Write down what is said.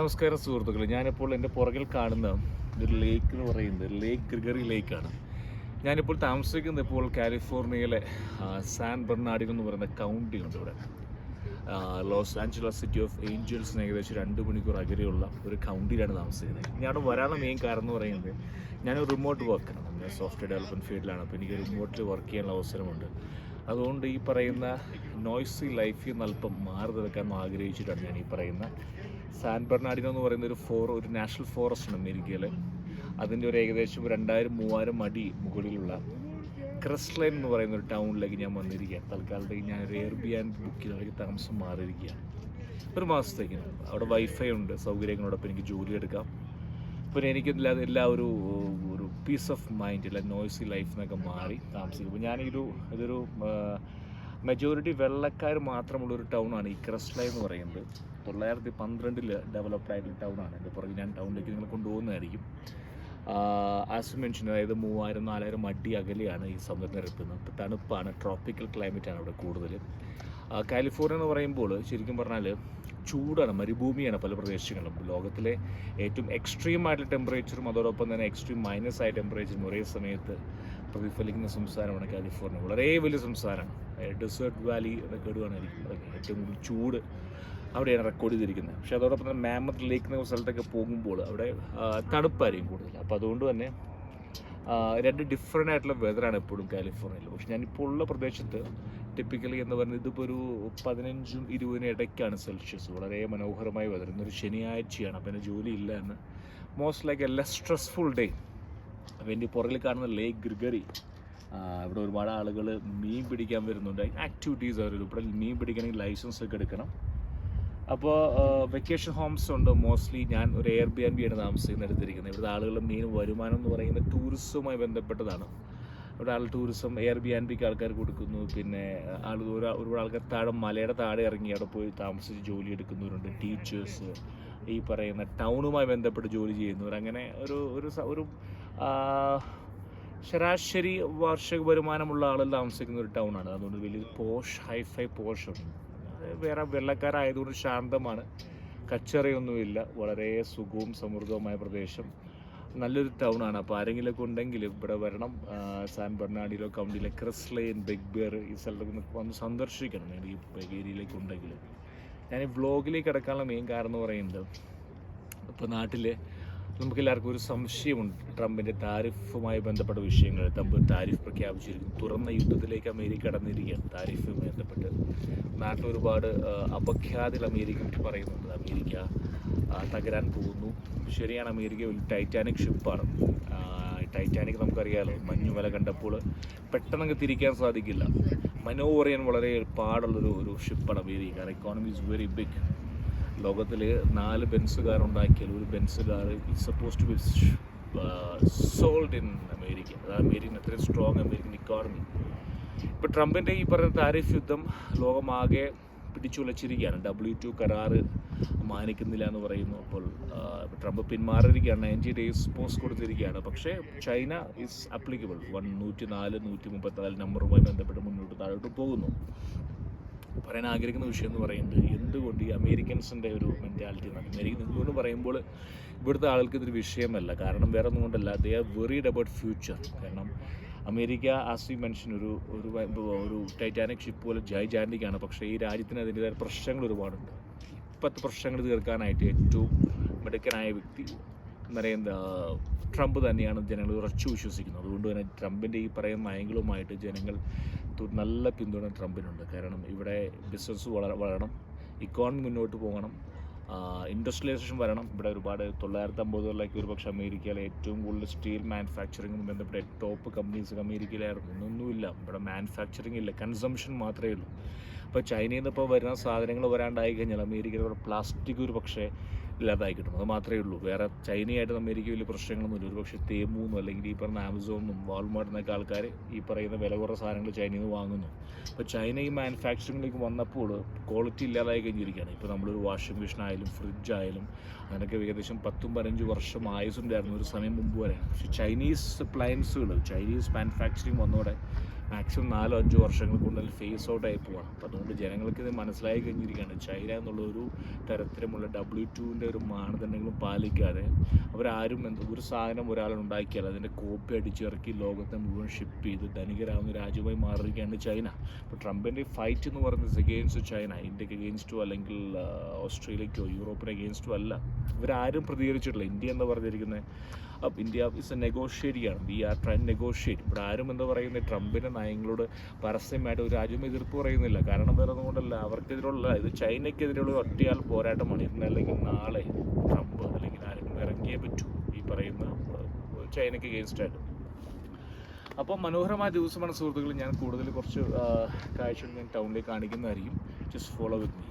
നമസ്കാരം സുഹൃത്തുക്കളെ. ഞാനിപ്പോൾ എന്റെ പുറകിൽ കാണുന്ന ഒരു ലേക്ക് എന്ന് പറയുന്നത് ലേക്ക് ഗ്രിഗറി ലേക്കാണ് ഞാനിപ്പോൾ താമസിക്കുന്നത് ഇപ്പോൾ കാലിഫോർണിയയിലെ സാൻ ബെർണാഡിനോ എന്ന് പറയുന്ന കൗണ്ടി ഉണ്ട് ഇവിടെ. ലോസ് ആഞ്ചലസ് സിറ്റി ഓഫ് ഏഞ്ചൽസിന് ഏകദേശം രണ്ട് മണിക്കൂർ അകലെയുള്ള ഒരു കൗണ്ടിയിലാണ് താമസിക്കുന്നത്. ഞാൻ അവിടെ വരാനുള്ള മെയിൻ കാരണം എന്ന് പറയുന്നത് ഞാൻ റിമോട്ട് വർക്കാണ് ഞാൻ സോഫ്റ്റ്വെയർ ഡെവലപ്മെന്റ് ഫീൽഡിലാണ് അപ്പോൾ എനിക്ക് റിമോട്ടിൽ വർക്ക് ചെയ്യാനുള്ള അവസരമുണ്ട്. അതുകൊണ്ട് ഈ പറയുന്ന നോയ്സി ലൈഫിൽ നിന്ന് അല്പം മാറി നിൽക്കാൻ ആഗ്രഹിച്ചിട്ടാണ് ഞാൻ ഈ പറയുന്ന സാൻ ബെർണാഡിനോ എന്ന് പറയുന്ന ഒരു ഫോർ ഒരു നാഷണൽ ഫോറസ്റ്റ് ഉണ്ട് അമേരിക്കയിൽ അതിന്റെ ഒരു ഏകദേശം രണ്ടായിരം മൂവായിരം അടി മുകളിലുള്ള ക്രിസ്ലൈൻ എന്ന് പറയുന്ന ഒരു ടൗണിലേക്ക് ഞാൻ വന്നിരിക്കുകയാണ്. തൽക്കാലത്തേക്ക് ഞാൻ ഒരു എയർ ബി ആൻഡ് ബുക്ക് ചെയ്ത് താമസം മാറിയിരിക്കുകയാണ്. ഒരു മാസത്തേക്ക് അവിടെ വൈഫൈ ഉണ്ട് സൗകര്യങ്ങളോടൊപ്പം എനിക്ക് ജോലി എടുക്കാം. പിന്നെ എനിക്കില്ല എല്ലാ ഒരു ഒരു പീസ് ഓഫ് മൈൻഡ് അല്ല നോയ്സി ലൈഫ് എന്നൊക്കെ മാറി താമസിക്കും. അപ്പോൾ ഞാനൊരു ഇതൊരു മെജോറിറ്റി വെള്ളക്കാർ മാത്രമുള്ള ഒരു ടൗണാണ് ഈ ക്രസ്ലൈ എന്ന് പറയുന്നത്. തൊള്ളായിരത്തി പന്ത്രണ്ടിൽ ഡെവലപ്ഡ് ആയിട്ടുള്ള ടൗണാണ് എന്റെ പുറകെ ഞാൻ ടൗണിലേക്ക് നിങ്ങൾ കൊണ്ടുപോകുന്നതായിരിക്കും. ആസ് മെൻഷൻ അതായത് മൂവായിരം നാലായിരം അടി അകലെയാണ് ഈ സമുദ്രനിരപ്പ് ഇപ്പോൾ തണുപ്പാണ് ട്രോപ്പിക്കൽ ക്ലൈമറ്റാണ് ഇവിടെ കൂടുതൽ കാലിഫോർണിയ എന്ന് പറയുമ്പോൾ ശരിക്കും പറഞ്ഞാൽ ചൂടാണ് മരുഭൂമിയാണ് പല പ്രദേശങ്ങളും ലോകത്തിലെ ഏറ്റവും എക്സ്ട്രീം ആയിട്ടുള്ള ടെമ്പറേച്ചറും അതോടൊപ്പം തന്നെ എക്സ്ട്രീം മൈനസ് ആയ ടെമ്പറേച്ചറും ഒരേ സമയത്ത് പ്രതിഫലിക്കുന്ന സംസ്ഥാനമാണ് കാലിഫോർണിയ വളരെ വലിയ സംസ്ഥാനമാണ് ഡെസേർട്ട് വാലി ഇടുകയാണ് ഇരിക്കുന്നത് ഏറ്റവും കൂടുതൽ ചൂട് അവിടെയാണ് റെക്കോർഡ് ചെയ്തിരിക്കുന്നത്. പക്ഷേ അതോടൊപ്പം തന്നെ മാമത്ത് ലേക്ക് എന്ന സ്ഥലത്തൊക്കെ പോകുമ്പോൾ അവിടെ തണുപ്പായിരിക്കും കൂടുതൽ. അപ്പോൾ അതുകൊണ്ട് തന്നെ രണ്ട് ഡിഫറെന്റ് ആയിട്ടുള്ള വെതറാണ് എപ്പോഴും കാലിഫോർണിയയിൽ പക്ഷെ ഞാനിപ്പോൾ ഉള്ള പ്രദേശത്ത് ടിപ്പിക്കലി എന്ന് പറയുന്നത് ഇതിപ്പോൾ ഒരു പതിനഞ്ചും ഇരുപതിനും ഇടയ്ക്കാണ് സെൽഷ്യസ് വളരെ മനോഹരമായ വെതർ ഇന്നൊരു ശനിയാഴ്ചയാണ്. അപ്പം എന്റെ ജോലി ഇല്ല എന്ന്. മോസ്റ്റ് ലൈക്ക് എല്ലാ സ്ട്രെസ്ഫുൾ ഡേ അപ്പോൾ എന്റെ പുറകിൽ കാണുന്ന ലേക്ക് ഗ്രിഗറി ഇവിടെ ഒരുപാട് ആളുകൾ മീൻ പിടിക്കാൻ വരുന്നുണ്ട്. ആക്ടിവിറ്റീസ് അവർ ഇവിടെ മീൻ പിടിക്കണമെങ്കിൽ ലൈസൻസ് ഒക്കെ എടുക്കണം. അപ്പോൾ വെക്കേഷൻ ഹോംസ് ഉണ്ട്. മോസ്റ്റ്ലി ഞാൻ ഒരു എയർ ബി ആൻ ബി ആണ് താമസിക്കുന്ന എടുത്തിരിക്കുന്നത് ഇവിടുത്തെ ആളുകളുടെ മെയിൻ വരുമാനം എന്ന് പറയുന്നത് ടൂറിസവുമായി ബന്ധപ്പെട്ടതാണ്. ഇവിടെ ആൾ ടൂറിസം എയർ ബി ആൻ ബിക്ക് ആൾക്കാർ കൊടുക്കുന്നു. പിന്നെ ആൾ ഒരു ഒരുപാട് ആൾക്കാർ താഴെ മലയുടെ താഴെ ഇറങ്ങി അവിടെ പോയി താമസിച്ച് ജോലി എടുക്കുന്നവരുണ്ട് ടീച്ചേഴ്സ് ഈ പറയുന്ന ടൗണുമായി ബന്ധപ്പെട്ട് ജോലി ചെയ്യുന്നവർ. അങ്ങനെ ഒരു ഒരു ഒരു ശരാശരി വാർഷിക വരുമാനമുള്ള ആളുകൾ താമസിക്കുന്ന ഒരു ടൗണാണ് അതുകൊണ്ട് വലിയ പോഷ് ഹൈഫൈ പോഷ് ഉണ്ട് വേറെ വെള്ളക്കാരായതുകൊണ്ട് ശാന്തമാണ്. കച്ചറയൊന്നുമില്ല. വളരെ സുഖവും സമൃദ്ധവുമായ പ്രദേശം. നല്ലൊരു ടൗണാണ് അപ്പോൾ ആരെങ്കിലുമൊക്കെ ഉണ്ടെങ്കിൽ ഇവിടെ വരണം. സാൻ ബെർണാഡിലോ കൗണ്ടിയിലെ ക്രിസ്ലൈൻ ബിഗ് ബിയർ ഈ സ്ഥലത്തൊക്കെ വന്ന് സന്ദർശിക്കണം. നിങ്ങൾ ഈ ഏരിയയിലേക്ക് ഉണ്ടെങ്കിൽ. ഞാൻ ഈ വ്ളോഗിലേക്ക് കിടക്കാനുള്ള മെയിൻ കാരണം എന്ന് പറയുന്നത് ഇപ്പോൾ നാട്ടിൽ നമുക്കെല്ലാവർക്കും ഒരു സംശയമുണ്ട്. ട്രംപിന്റെ താരിഫുമായി ബന്ധപ്പെട്ട വിഷയങ്ങൾ. ട്രംപ് താരിഫ് പ്രഖ്യാപിച്ചിരിക്കുന്നു. തുറന്ന യുദ്ധത്തിലേക്ക് അമേരിക്ക കടന്നിരിക്കുകയാണ്. താരിഫുമായി ബന്ധപ്പെട്ട് നാട്ടിൽ ഒരുപാട് അപഖ്യാതികൾ അമേരിക്ക പറയുന്നുണ്ട്. അമേരിക്ക തകരാൻ പോകുന്നു. ശരിയാണ് അമേരിക്ക ഒരു ടൈറ്റാനിക് ഷിപ്പാണ്. ടൈറ്റാനിക് നമുക്കറിയാലോ മഞ്ഞുമല കണ്ടപ്പോൾ പെട്ടെന്നങ്ങ് തിരിക്കാൻ സാധിക്കില്ല. മനോവർ ചെയ്യാൻ വളരെ പാടുള്ളൊരു ഒരു ഷിപ്പാണ് അമേരിക്ക. കാരണം എക്കോണമി ഇസ് വെരി ബിഗ് ലോകത്തിൽ നാല് ബെൻസുകാർ ഉണ്ടാക്കിയാൽ ഒരു Benz car suppose to be sold in America. അത് അമേരിക്കൻ അത്രയും സ്ട്രോങ് അമേരിക്കൻ ഇക്കോണമി ഇപ്പോൾ ട്രംപിന്റെ ഈ പറഞ്ഞ താരിഫ് യുദ്ധം ലോകമാകെ പിടിച്ചുലച്ചിരിക്കുകയാണ്. ഡബ്ല്യു ടു കരാറ് മാനിക്കുന്നില്ല എന്ന് പറയുന്നു. അപ്പോൾ ട്രംപ് പിന്മാറിയിരിക്കുകയാണ്. നയന്റി ഡേയ്സ് പോസ്റ്റ് കൊടുത്തിരിക്കുകയാണ്. പക്ഷേ ചൈന ഈസ് അപ്ലിക്കബിൾ വൺ നൂറ്റി നാല് നൂറ്റി മുപ്പത്തിനാല് നമ്പറുമായി ബന്ധപ്പെട്ട് മുന്നോട്ട് താഴോട്ട് പോകുന്നു. പറയാൻ ആഗ്രഹിക്കുന്ന വിഷയം എന്ന് പറയുന്നത് എന്തുകൊണ്ട് ഈ അമേരിക്കൻസിന്റെ ഒരു മെന്റാലിറ്റി അമേരിക്കൻ എന്തുകൊണ്ട് പറയുമ്പോൾ ഇവിടുത്തെ ആൾക്ക് ഇതൊരു വിഷയമല്ല. കാരണം വേറെ ഒന്നും കൊണ്ടല്ല. They are worried about future കാരണം അമേരിക്ക ആസ് വി മെൻഷൻ ഒരു ഒരു ഒരു ടൈറ്റാനിക് ഷിപ്പ് പോലെ ജൈജാന്റിക്കാണ് പക്ഷേ ഈ രാജ്യത്തിന് അതിന്റെതായ പ്രശ്നങ്ങൾ ഒരുപാടുണ്ട്. ഇപ്പോഴത്തെ പ്രശ്നങ്ങൾ തീർക്കാനായിട്ട് ഏറ്റവും മിടുക്കനായ വ്യക്തി നരേന്ദ്ര ട്രംപ് തന്നെയാണ് ജനങ്ങൾ ഉറച്ചു വിശ്വസിക്കുന്നത്. അതുകൊണ്ട് തന്നെ ട്രംപിന്റെ ഈ പറയുന്ന നയങ്ങളുമായിട്ട് ജനങ്ങൾ നല്ല പിന്തുണ ട്രംപിനുണ്ട്. കാരണം ഇവിടെ ബിസിനസ് വളരെ വളരണം. ഇക്കോണമി മുന്നോട്ട് പോകണം. ഇൻഡസ്ട്രിയലൈസേഷൻ വരണം. ഇവിടെ ഒരുപാട് തൊള്ളായിരത്തി അമ്പതുകളിലേക്ക് ഒരുപക്ഷെ അമേരിക്കയിലെ ഏറ്റവും കൂടുതൽ സ്റ്റീൽ മാനുഫാക്ചറിങ്ങും ബന്ധപ്പെട്ട ടോപ്പ് കമ്പനീസ് അമേരിക്കയിലായിരുന്നു. ഇന്നൊന്നുമില്ല. ഇവിടെ മാനുഫാക്ചറിങ് ഇല്ല. കൺസംഷൻ മാത്രമേ ഉള്ളൂ. അപ്പോൾ ചൈനയിൽ നിന്ന് ഇപ്പോൾ വരുന്ന സാധനങ്ങൾ വരാണ്ടായി കഴിഞ്ഞാൽ അമേരിക്കയിൽ പ്ലാസ്റ്റിക് ഒരു പക്ഷേ ഇല്ലാതായി കിട്ടും. അത് മാത്രമേ ഉള്ളൂ. വേറെ ചൈനയായിട്ട് അമേരിക്ക വലിയ പ്രശ്നങ്ങളൊന്നുമില്ല. ഒരു പക്ഷേ തേമൂന്നും അല്ലെങ്കിൽ ഈ പറഞ്ഞ ആമസോണും വാൾമാർട്ടിനൊക്കെ ആൾക്കാർ ഈ പറയുന്ന വില കുറവ് സാധനങ്ങൾ ചൈനയിൽ നിന്ന് വാങ്ങുന്നു. അപ്പോൾ ചൈന ഈ മാനുഫാക്ചറിങ്ങിലേക്ക് വന്നപ്പോൾ ക്വാളിറ്റി ഇല്ലാതായി കഴിഞ്ഞിരിക്കുകയാണ്. ഇപ്പോൾ നമ്മളൊരു വാഷിംഗ് മെഷീൻ ആയാലും ഫ്രിഡ്ജ് ആയാലും അതിനൊക്കെ ഏകദേശം പത്തും പതിനഞ്ച് വർഷം ആയുസുണ്ടായിരുന്നു ഒരു സമയം മുമ്പ് വരെ. പക്ഷേ ചൈനീസ് അപ്ലയൻസുകൾ ചൈനീസ് മാനുഫാക്ചറിങ് വന്നതോടെ മാക്സിമം നാലോ അഞ്ചോ വർഷങ്ങൾ കൂടുതൽ ഫേസ് ഔട്ട് ആയി പോവാണ്. അപ്പം അതുകൊണ്ട് ജനങ്ങൾക്ക് ഇത് മനസ്സിലായി കഴിഞ്ഞിരിക്കുകയാണ്. ചൈന എന്നുള്ള ഒരു തരത്തിലുമുള്ള ഡബ്ല്യു ടുവിന്റെ ഒരു മാനദണ്ഡങ്ങളും പാലിക്കാതെ അവരാരും എന്ത് ഒരു സാധനം ഒരാൾ ഉണ്ടാക്കിയാൽ അതിന്റെ കോപ്പി അടിച്ചിറക്കി ലോകത്തെ മുഴുവൻ ഷിപ്പ് ചെയ്ത് ധനികരാവുന്ന രാജ്യമായി മാറിയിരിക്കുകയാണ് ചൈന. അപ്പോൾ ട്രംപിന്റെ ഫൈറ്റ് എന്ന് പറയുന്നത് എഗെയിൻസ്റ്റ് ചൈന. ഇന്ത്യയ്ക്ക് എഗെയിൻസ്റ്റോ അല്ലെങ്കിൽ ഓസ്ട്രേലിയക്കോ യൂറോപ്പിന് എഗെയിൻസ്റ്റോ അല്ല. ഇവരാരും പ്രതികരിച്ചിട്ടില്ല. ഇന്ത്യ എന്ന് പറഞ്ഞിരിക്കുന്നത് അപ്പം India is a negotiating we are try negotiate ഇവിടെ ആരും എന്താ പറയുന്നത് ട്രംപിന്റെ നയങ്ങളോട് പരസ്യമായിട്ട് ഒരു രാജ്യം എതിർപ്പ് പറയുന്നില്ല. കാരണം വേറെ ഒന്നും കൊണ്ടല്ല. അവർക്കെതിരുള്ള ഇത് ചൈനയ്ക്കെതിരെയുള്ള ഒറ്റയാൾ പോരാട്ടമാണ്. ഇന്ന് അല്ലെങ്കിൽ നാളെ ട്രംപ് അല്ലെങ്കിൽ ആരെങ്കിലും ഇറങ്ങിയേ പറ്റൂ ഈ പറയുന്ന ചൈനയ്ക്ക് എഗെയിൻസ്റ്റായിട്ട് അപ്പോൾ മനോഹരമായ ദിവസമാണ് സുഹൃത്തുക്കൾ ഞാൻ കൂടുതൽ കുറച്ച് കാഴ്ചകൾ ഞാൻ ടൗണിലേക്ക് കാണിക്കുന്നതായിരിക്കും. Just follow with me